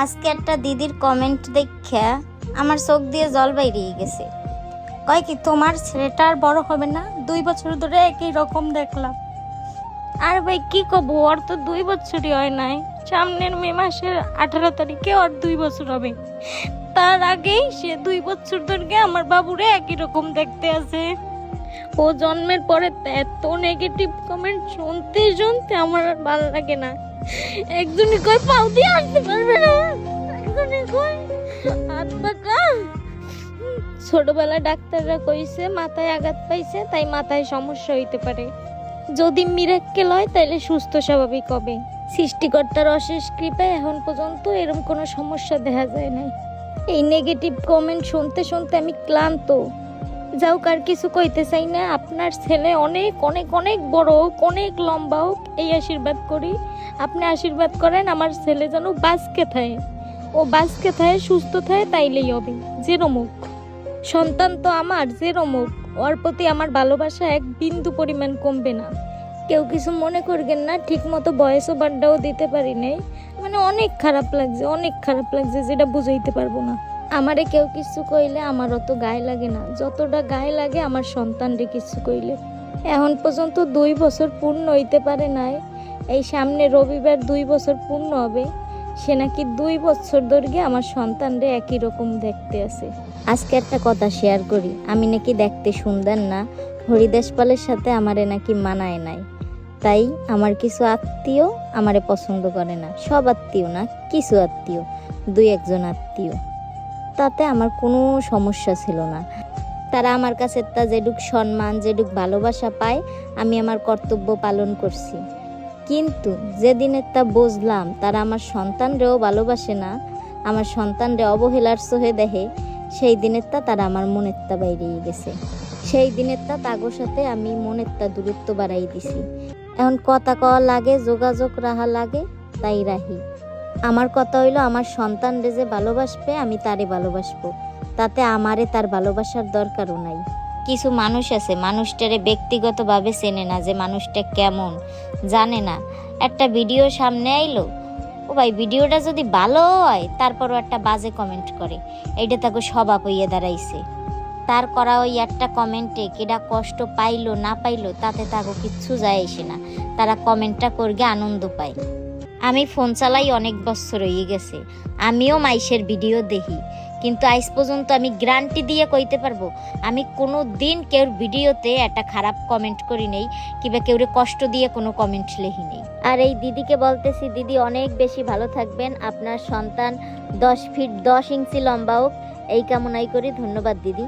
আজকে একটা দিদির কমেন্ট দেখা আমার চোখ দিয়ে জল বাইরিয়ে গেছে। কয় কি, তোমার ছেলেটা আর বড় হবে না? দুই বছর ধরে একই রকম দেখলাম। আর ভাই, কি কব? ওর তো দুই বছরই হয় নাই। সামনের মে মাসের আঠারো তারিখে ওর দুই বছর হবে। তার আগেই সে দুই বছর ধরে আমার বাবুরে একই রকম দেখতে আছে। ও জন্মের পরে এত নেগেটিভ কমেন্ট শুনতে শুনতে আমার আর ভালো লাগে না। একজনই কই আসতে পারবে না? কই? হাত পাকা ছোটবেলায় ডাক্তাররা কইছে, মাথায় আঘাত পাইছে, তাই মাথায় সমস্যা হইতে পারে। যদি মিরাক্কেল হয় তাহলে সুস্থ স্বাভাবিক হবে। সৃষ্টিকর্তার অশেষ কৃপায় এখন পর্যন্ত এরকম কোনো সমস্যা দেখা যায় নাই। এই নেগেটিভ কমেন্ট শুনতে শুনতে আমি ক্লান্ত। যাও কার কিছু কইতে চাই না। আপনার ছেলে অনেক অনেক অনেক বড় হোক, অনেক লম্বা হোক, এই আশীর্বাদ করি। আপনি আশীর্বাদ করেন, আমার ছেলে যেন বাসকে থাকে। ও বাসকে থাকে, সুস্থ থাকে, তাইলেই হবে। যেরমুক সন্তান তো আমার যেরমুক ওর প্রতি আমার ভালোবাসা এক বিন্দু পরিমাণ কমবে না। কেউ কিছু মনে করবেন না ঠিক মতো বয়স বাড্ডাও দিতে পারি নাই। মানে অনেক খারাপ লাগছে, অনেক খারাপ লাগছে, যেটা বুঝাইতে পারব না। আমারে কেউ কিছু কইলে আমার অত গায়ে লাগে না। যতটা গায়ে লাগে, আমার সন্তানরে কিছু কইলে। এখন পর্যন্ত দুই বছর পূর্ণ হইতে পারে নাই। এই সামনে রবিবার দুই বছর পূর্ণ হবে। সে নাকি দুই বছর ধরে আমার সন্তানরে একই রকম দেখতে আছে। আজকে একটা কথা শেয়ার করি। আমি নাকি দেখতে সুন্দর না। হরিদাস পালের সাথে আমারে নাকি মানায় নাই। তাই আমার কিছু আত্মীয় আমারে পছন্দ করে না। সব আত্মীয় না, কিছু আত্মীয়। দুই একজন আত্মীয়। তাতে আমার কোনো সমস্যা ছিল না। তারা আমার কাছে তা যেটুক সম্মান, যেটুক ভালোবাসা পায়, আমি আমার কর্তব্য পালন করছি। কিন্তু যেদিনের তা বুঝলাম তারা আমার সন্তানরেও ভালোবাসে না, আমার সন্তানরে অবহেলার সহে দেখে, সেই দিনের তা তারা আমার মনের তা বাইরেই গেছে। সেই দিনের তা তাগোর সাথে আমি মনের তা দূরত্ব বাড়াই দিছি। এখন কথা কওয়া লাগে, যোগাযোগ রাহা লাগে, তাই রাহি। আমার কথা হইল, আমার সন্তানরে যে ভালোবাসবে, আমি তারে ভালোবাসবো। তাতে আমারে তার ভালোবাসার দরকারও নাই। কিছু মানুষ আছে, মানুষটারে ব্যক্তিগতভাবে চেনে না যে মানুষটা কেমন, জানে না। একটা ভিডিও সামনে আইলো, ও ভাই ভিডিওটা যদি ভালো হয়, তারপরও একটা বাজে কমেন্ট করে। এইটা তাকে স্বভাব হইয়া দাঁড়াইছে। তার করা ওই একটা কমেন্টে কেডা কষ্ট পাইলো, না পাইলো, তাতে তাকে কিচ্ছু যায় আসে না। তারা কমেন্টটা করগে আনন্দ পায়। আমি ফোন চালাই অনেক বছর হয়ে গেছে। আমিও মাইশের ভিডিও দেখি। কিন্তু আজ পর্যন্ত আমি গ্যারান্টি দিয়ে কইতে পারব, আমি কোনো দিন কেউর ভিডিওতে একটা খারাপ কমেন্ট করি নেই, কিংবা কেউরে কষ্ট দিয়ে কোনো কমেন্ট লেখি নেই। আর এই দিদিকে বলতেছি, দিদি অনেক বেশি ভালো থাকবেন, আপনার সন্তান দশ ফিট দশ ইঞ্চি লম্বা হোক, এই কামনাই করি, ধন্যবাদ দিদি।